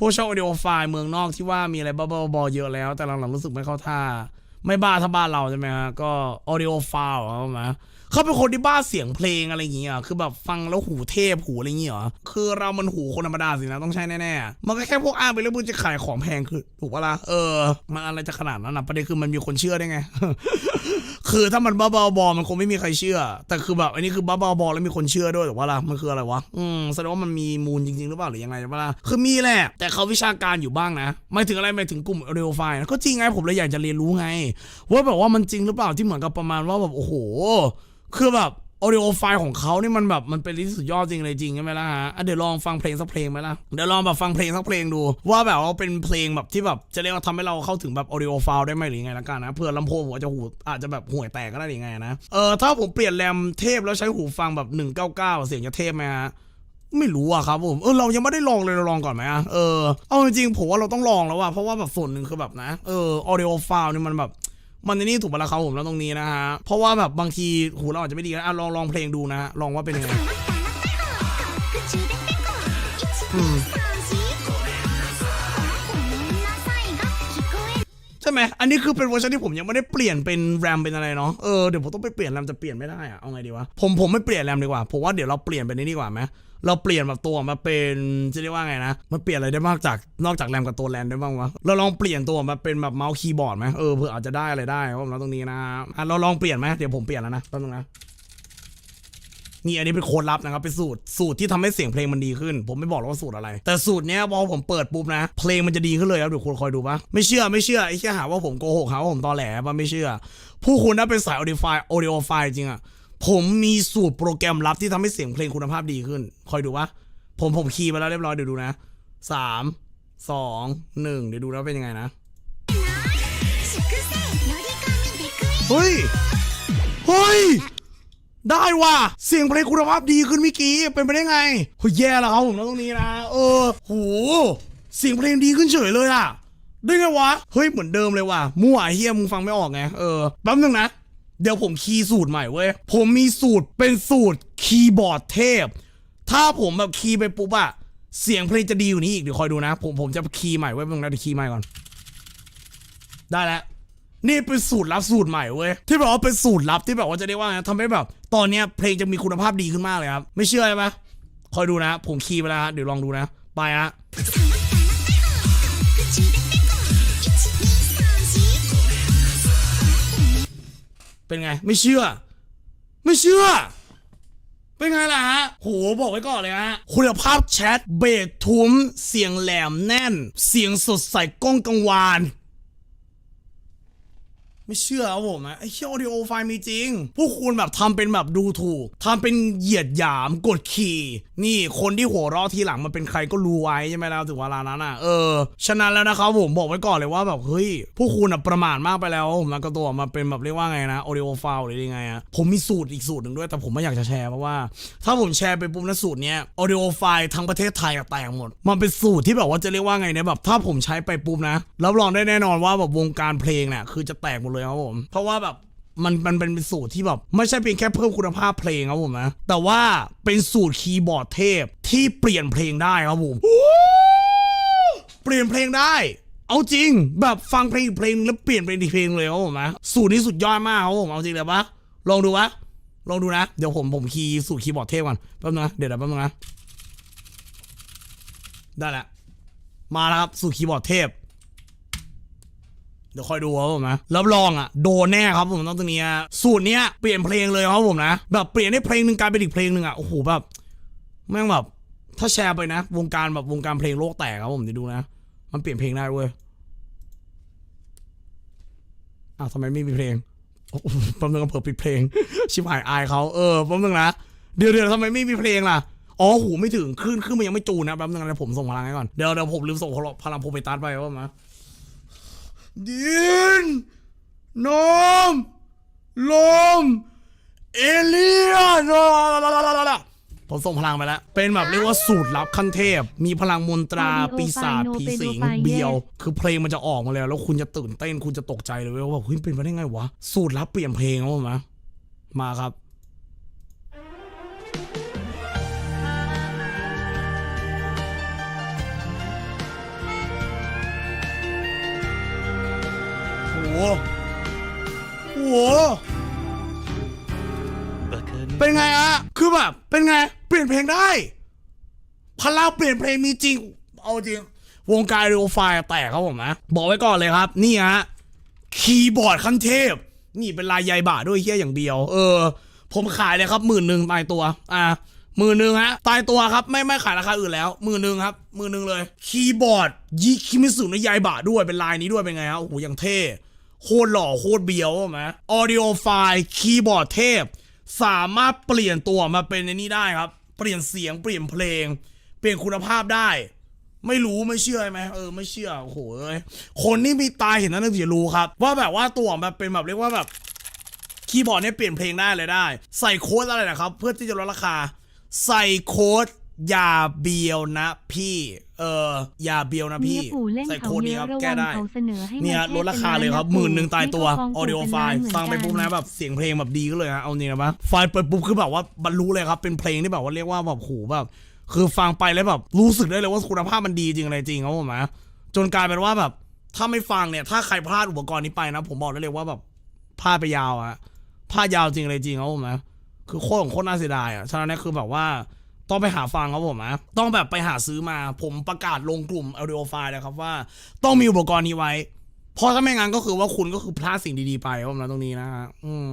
พวกช่องออดิโอไฟล์เมืองนอกที่ว่ามีอะไรบ้าๆบอเยอะแล้ว แต่หลังๆรู้สึกไม่เข้าท่า ไม่บ้าถ้าบ้านเราใช่ไหมฮะก็ออดิโอไฟล์เหรอมาเขาเป็นคนที่บ้าเสียงเพลงอะไรอย่างเงี้ยคือแบบฟังแล้วหูเทพหูอะไรอย่างเงี้ยเหรอคือเรามันหูคนธรรมดาสินะต้องใช่แน่ๆมันก็แค่พวกอ้างไปเรื่องมึงจะขายของแพงคือถูกปะล่ะเออ มันอะไรจะขนาดนั้นนะประเด็นคือมันมีคนเชื่อได้ไง คือถ้ามันบ้าบาๆบอมันคงไม่มีใครเชื่อ แต่คือแบบอันนี้คือบ้าบาๆบอแล้วมีคนเชื่อด้วยแต่ว่าล่ะมันคืออะไรวะอืมแสดงว่ามันมีมูลจริงๆหรือเปล่าหรือยังไงวะล่ะคือมีแหละ แต่เขาวิชาการอยู่บ้างนะไม่ถึงอะไรไม่ถึงกลุ่มเรียลไฟนะก็จริงไงผมเลยอยากจะเรียนรู้ไง ว่าแบบว่ามันจริงหรือเปล่าที่เหมือนกับประมาณว่าแบบโอ้โห คือแบบ ออดิโอไฟล์ของเขานี่มันแบบมันเป็นที่สุดยอดจริงเลยจริงใช่ไหมล่ะฮะเดี๋ยวลองฟังเพลงสักเพลงไหมล่ะเดี๋ยวลองแบบฟังเพลงสักเพลงดู ว่าแบบว่าเป็นเพลงแบบที่แบบจะเรียกว่าทำให้เราเข้าถึงแบบออดิโอไฟล์ได้ไหมหรือไงละกันนะเพื่อลำโพงผมอาจจะหูอาจจะแบบห่วยแตกก็ได้หรือไงนะเออถ้าผมเปลี่ยนแรมเทพแล้วใช้หูฟังแบบ 199 เสียงจะเทพไหมฮะไม่รู้อะครับผมเออเรายังไม่ได้ลองเลยเราลองก่อนไหมอะเออเอาจริงๆผมว่าเราต้องลองแล้วอะเพราะว่าแบบส่วนหนึ่งคือแบบนะเออออดิโอไฟล์นี่มันแบบ มันในนี่ถูกปะละครับผมแล้วตรงนี้นะฮะ เพราะว่าแบบบางทีหูเราอาจจะไม่ดีนะอะลองลองเพลงดูนะฮะลองว่าเป็นยังไงอืมใช่ไหมอันนี้คือเป็นเวอร์ชันที่ผมยังไม่ได้เปลี่ยนเป็นแรมเป็นอะไรเนาะเออเดี๋ยวผมต้องไปเปลี่ยนแรมจะเปลี่ยนไม่ได้อะเอาไงดีวะผมผมไม่เปลี่ยนแรมดีกว่าผมว่าเดี๋ยวเราเปลี่ยนเป็นนี่ดีกว่าไหม เราเปลี่ยนแบบตัวมาเป็นจะเรียกว่าไงนะ มันเปลี่ยนอะไรได้มากจากนอกจากแรมกับตัวแรมได้บ้างวะเราลองเปลี่ยนตัวมาเป็นแบบเมาส์คีย์บอร์ดไหมเออเผื่ออาจจะได้อะไรได้ครับผมแล้วตรงนี้นะอะเราลองเปลี่ยนไหมเดี๋ยวผมเปลี่ยนแล้วนะแป๊บนึงนะนี่อันนี้เป็นโค้ดลับนะครับเป็นสูตรสูตรที่ทำให้เสียงเพลงมันดีขึ้น ผมไม่บอกหรอกว่าสูตรอะไร แต่สูตรเนี้ยพอผมเปิดปุ๊บนะ เพลงมันจะดีขึ้นเลยครับเดี๋ยวคุณคอยดูปะไม่เชื่อไม่เชื่อไอ้แค่หาว่าผมโกหกหาว่าผมตอแหลว่าไม่เชื่อ ผู้คุณถ้าเป็นสาย audio file audio file จริงอะ ผมมีสูตรโปรแกรมลับที่ทำให้เสียงเพลงคุณภาพดีขึ้น คอยดูปะผมผมคีย์มาแล้วเรียบร้อยเดี๋ยวดูนะสามสองหนึ่งเดี๋ยวดูแล้วเป็นยังไงนะ เฮ้ย เฮ้ย ได้ว่ะ เสียงเพลงคุณภาพดีขึ้นเมื่อกี้ เป็นไปได้ไงเฮ้ยแย่แล้วครับผมนะตรงนี้นะ เออโหเสียงเพลงดีขึ้นเฉยเลยอะได้ไงวะ เฮ้ย เหมือนเดิมเลยว่ะ มั่วไอ้เฮียมึงฟังไม่ออกไง เออ แป๊บนึงนะ เดี๋ยวผมคีย์สูตรใหม่เว้ย ผมมีสูตรเป็นสูตรคีย์บอร์ดเทพ ถ้าผมแบบคีย์ไปปุ๊บอะเสียงเพลงจะดีกว่นี้อีกเดี๋ยวคอยดูนะ ผมผมจะคีย์ใหม่ไว้ยแป๊บนึงนคีย์ใหม่ก่อน ได้แล้วนี่เป็นสูตรลับสูตรใหม่เว้ยที่แบบว่าเป็นสูตรลับที่แบบว่าจะได้ว่าไงทำให้แบบ ตอนเนี้ยเพลงจะมีคุณภาพดีขึ้นมากเลยครับ ไม่เชื่อใช่ไหมคอยดูนะ ผมคีย์ไปแล้วเดี๋ยวลองดูนะ ไปฮะ เป็นไง ไม่เชื่อ ไม่เชื่อ เป็นไงล่ะฮะ โหบอกไว้ก่อนเลยฮะ คุณภาพแชทเบสทุ้ม เสียงแหลมแน่น เสียงสดใสก้องกังวาน ไม่เชื่อครับผมนะไอ้เชี่ยออดิโอไฟล์มีจริง พวกคุณแบบทำเป็นแบบดูถูกทำเป็นเหยียดหยามกดขี่ นี่คนที่หัวเราะทีหลังมันเป็นใครก็รู้ไว้ใช่ไหมล่ะถึงเวลานั้นอะเออฉะนั้นแล้วนะครับผมบอกไว้ก่อนเลยว่าแบบเฮ้ยพวกคุณอะประมาทมากไปแล้วผมแล้วก็ตัวมาเป็นแบบเรียกว่าไงนะออดิโอไฟล์หรือยังไงอะผมมีสูตรอีกสูตรหนึ่งด้วยแต่ผมไม่อยากจะแชร์เพราะว่า ถ้าผมแชร์ไปปุ๊บนะสูตรเนี้ยออดิโอไฟล์ทั้งประเทศไทยอะแตกหมดมันเป็นสูตรที่แบบว่าจะเรียกว่าไงเนี่ยแบบถ้าผมใช้ไปปุ๊บนะรับรองได้แน่นอนว่าแบบวงการเพลงเนี่ยคือจะแตกหมดเลยครับผมเพราะว่าแบบมันมันเป็นสูตรที่แบบไม่ใช่เพียงแค่เพิ่มคุณภาพเพลงครับผมนะ แต่ว่าเป็นสูตรคีย์บอร์ดเทพที่เปลี่ยนเพลงได้ครับผมเปลี่ยนเพลงได้ เอาจริง แบบฟังเพลงอีกเพลงแล้วเปลี่ยนเป็นอีกเพลงเลยครับผมนะสูตรนี้สุดยอดมากครับผมเอาจริงเลยปะลองดูวะลองดูนะเดี๋ยวผมผมคีย์สูตรคีย์บอร์ดเทพก่อนแป๊บนึงนะเดี๋ยวแป๊บนึงนะได้แล้วมาแล้วครับสูตรคีย์บอร์ดเทพ เดี๋ยวคอยดูครับผมนะรับรองอะโดนแน่ครับผมต้องตรงนี้สูตรเนี้ยเปลี่ยนเพลงเลยครับผมนะ แบบเปลี่ยนให้เพลงหนึ่งกลายเป็นอีกเพลงหนึ่งอะโอ้โหแบบแม่งแบบถ้าแชร์ไปนะ วงการแบบวงการเพลงโลกแตกครับผมเดี๋ยวดูนะ มันเปลี่ยนเพลงได้เว้ยอ้าวทำไมไม่มีเพลงแป๊บนึงก็เผื่อปิดเพลง ชิบหายอายเขาเออแป๊บนึงนะเดี๋ยวเดี๋ยวทำไมไม่มีเพลงล่ะอ๋อหูไม่ถึงขึ้นขึ้นมันยังไม่จูนนะแป๊บนึงนะผมส่งพลังให้ก่อนเดี๋ยวเดี๋ยวผมลืมส่งพลังโพเมตัสไปว่ามา ดินน้ำลม เอเลียนผมส่งพลังไปแล้ว เป็นแบบเรียกว่าสูตรลับขั้นเทพ มีพลังมนตรา Audio ปีศาจ File ผีสิง Audio File เบียว คือเพลงมันจะออกมาแล้ว แล้วคุณจะตื่นเต้นคุณจะตกใจเลยเว้ยว่าแบบเฮ้ยเป็นไปได้ไงวะ สูตรลับเปลี่ยนเพลงครับผมนะมาครับ โหเป็นไงอะคือแบบเป็นไง เปลี่ยนเพลงได้พลังเปลี่ยนเพลงมีจริง เอาจริง วงการเรโอไฟแตกครับผมนะ บอกไว้ก่อนเลยครับ นี่ฮะ คีย์บอร์ดขั้นเทพ นี่เป็นลายใยบะด้วยเฮียอย่างเดียว เออ ผมขายเลยครับหมื่นหนึ่งตายตัว อ่าหมื่นหนึ่งฮะ ตายตัวครับ ไม่ไม่ขายราคาอื่นแล้วหมื่นหนึ่งครับหมื่นหนึ่งเลย คีย์บอร์ดยีคิมิสุนะใยบะด้วยเป็นลายนี้ด้วยเป็นไงฮะ โอ้โหอย่างเท่ โคตรหล่อโคตรเบียวใช่ไหมออดิโอไฟล์คีย์บอร์ดเทพ สามารถเปลี่ยนตัวมาเป็นในนี้ได้ครับ เปลี่ยนเสียงเปลี่ยนเพลง เปลี่ยนคุณภาพได้ ไม่รู้ไม่เชื่อไหมเออไม่เชื่อโอ้โหเอ้ยคนที่มีตาเห็นนั่นถึงจะรู้ครับ ว่าแบบว่าตัวแบบเป็นแบบเรียกว่าแบบคีย์บอร์ดเนี่ยเปลี่ยนเพลงได้เลยได้ ใส่โค้ดอะไรนะครับ เพื่อที่จะลดราคา ใส่โค้ด อย่าเบียวนะพี่ เอออย่าเบียวนะเมีพี่ยปู่เล่นใส่เขาโค้ดเยนี้คอะรับระแก้วังได้เขาเสนอให้เนี่ยมาลดราคาเลยครับหมื่นหนึ่งตายตัวออดิโอไฟล์ฟังไปปุ๊บนะแบบเสียงเพลงแบบดีก็เลยฮะเอาเนี่ยนะปะไฟล์เปิดปุ๊บคือแบบว่าบรรลุเลยครับ เป็นเพลงที่แบบว่าเรียกว่าแบบโหแบบ คือฟังไปแล้วแบบรู้สึกได้เลยว่าคุณภาพมันดีจริงอะไรจริงครับผมนะจนกลายเป็นว่าแบบ ถ้าไม่ฟังเนี่ย ถ้าใครพลาดอุปกรณ์นี้ไปนะ ผมบอกได้เลยว่าแบบพลาดไปยาวอะพลาดยาวจริงอะไรจริงครับผมนะคือโคตรของโคตรน่าเสียดายอะฉะนั้นเนี่ยคือแบบว่า ต้องไปหาฟังครับผมนะต้องแบบไปหาซื้อมา ผมประกาศลงกลุ่ม audio file นะครับว่า ต้องมีอุปกรณ์นี้ไว้ เพราะถ้าไม่งั้นก็คือว่าคุณก็คือพลาดสิ่งดีๆไปครับผมนะตรงนี้นะฮะอืม